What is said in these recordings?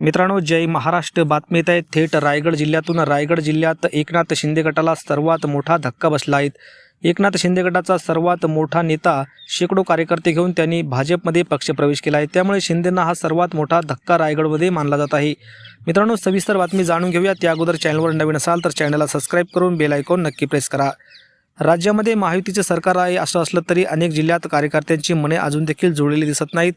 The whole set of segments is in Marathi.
मित्रांनो जय महाराष्ट्र. बातमीत आहे थेट रायगड जिल्ह्यातून रायगड जिल्ह्यात एकनाथ शिंदे गटाला सर्वात मोठा धक्का बसला आहे. एकनाथ शिंदे गटाचा सर्वात मोठा नेता शेकडो कार्यकर्ते घेऊन त्यांनी भाजपमध्ये पक्षप्रवेश केला आहे. त्यामुळे शिंदेंना हा सर्वात मोठा धक्का रायगडमध्ये मानला जात आहे. मित्रांनो सविस्तर बातमी जाणून घेऊया. त्या अगोदर चॅनलवर नवीन असाल तर चॅनलला सबस्क्राईब करून बेल आयकॉन नक्की प्रेस करा. राज्यामध्ये महायुतीचे सरकार आहे असं असलं तरी अनेक जिल्ह्यात कार्यकर्त्यांची मने अजून देखील जुळलेली दिसत नाहीत.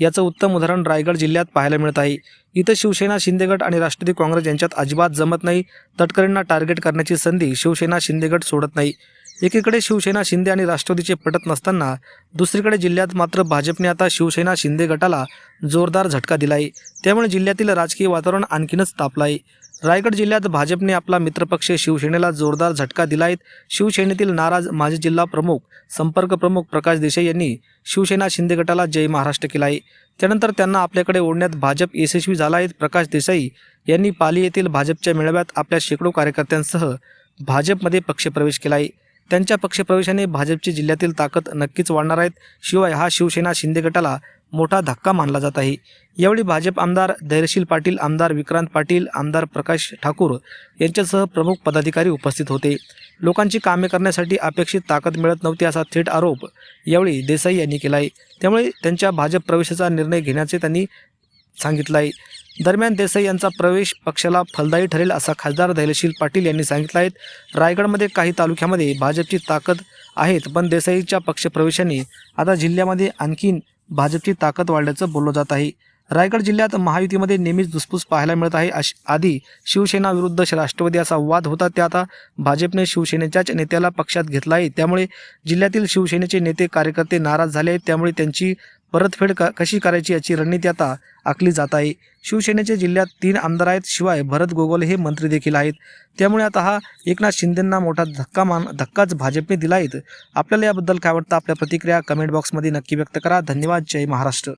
याचं उत्तम उदाहरण रायगड जिल्ह्यात पाहायला मिळत आहे. इथं शिवसेना शिंदेगड आणि राष्ट्रवादी काँग्रेस यांच्यात अजिबात जमत नाही. तटकरींना टार्गेट करण्याची संधी शिवसेना शिंदेगड सोडत नाही. एकीकडे शिवसेना शिंदे आणि राष्ट्रवादीचे पटत नसताना दुसरीकडे जिल्ह्यात मात्र भाजपने आता शिवसेना शिंदे गटाला जोरदार झटका दिला आहे त्यामुळे जिल्ह्यातील राजकीय वातावरण आणखीनच तापलं आहे रायगड जिल्ह्यात भाजपने आपला मित्रपक्ष शिवसेनेला जोरदार झटका दिला आहे शिवसेनेतील नाराज माजी जिल्हा प्रमुख संपर्क प्रमुख प्रकाश देसाई यांनी शिवसेना शिंदे गटाला जय महाराष्ट्र केला आहे त्यानंतर त्यांना आपल्याकडे ओढण्यात भाजप यशस्वी झाला आहे प्रकाश देसाई यांनी पाली येथील भाजपच्या मेळाव्यात आपल्या शेकडो कार्यकर्त्यांसह भाजपमध्ये पक्षप्रवेश केला आहे त्यांच्या पक्षप्रवेशाने भाजपची जिल्ह्यातील ताकद नक्कीच वाढणार आहेत. शिवाय हा शिवसेना शिंदे गटाला मोठा धक्का मानला जात आहे. यावेळी भाजप आमदार धैर्यशील पाटील आमदार विक्रांत पाटील आमदार प्रकाश ठाकूर यांच्यासह प्रमुख पदाधिकारी उपस्थित होते. लोकांची कामे करण्यासाठी अपेक्षित ताकद मिळत नव्हती असा थेट आरोप यावेळी देसाई यांनी केला आहे त्यामुळे त्यांच्या भाजप प्रवेशाचा निर्णय घेण्याचे त्यांनी सांगितलं आहे दरम्यान देसाई यांचा प्रवेश पक्षाला फलदायी ठरेल असा खासदार धैर्यशील पाटील यांनी सांगितलं आहे. रायगडमध्ये काही तालुक्यामध्ये भाजपची ताकद आहेत पण देसाईच्या पक्षप्रवेशाने आता जिल्ह्यामध्ये आणखीन भाजपची ताकद वाढल्याचं बोललं जात आहे. रायगड जिल्ह्यात महायुतीमध्ये नेहमीच धुसफूस पाहायला मिळत आहे. अश आधी शिवसेना विरुद्ध राष्ट्रवादी असा वाद होता ते आता भाजपने शिवसेनेच्याच नेत्याला पक्षात घेतला आहे. त्यामुळे जिल्ह्यातील शिवसेनेचे नेते कार्यकर्ते नाराज झाले आहेत. त्यामुळे त्यांची परतफेड क कशी करायची याची रणनीती आता आखली जात आहे. शिवसेनेचे जिल्ह्यात तीन आमदार आहेत शिवाय भरत गोगोले हे मंत्री देखील आहेत. त्यामुळे आता हा एकनाथ शिंदेंना मोठा धक्का मान धक्काच भाजपने दिला आहेत आपल्याला याबद्दल काय वाटतं? आपल्या प्रतिक्रिया कमेंट बॉक्समध्ये नक्की व्यक्त करा. धन्यवाद. जय महाराष्ट्र.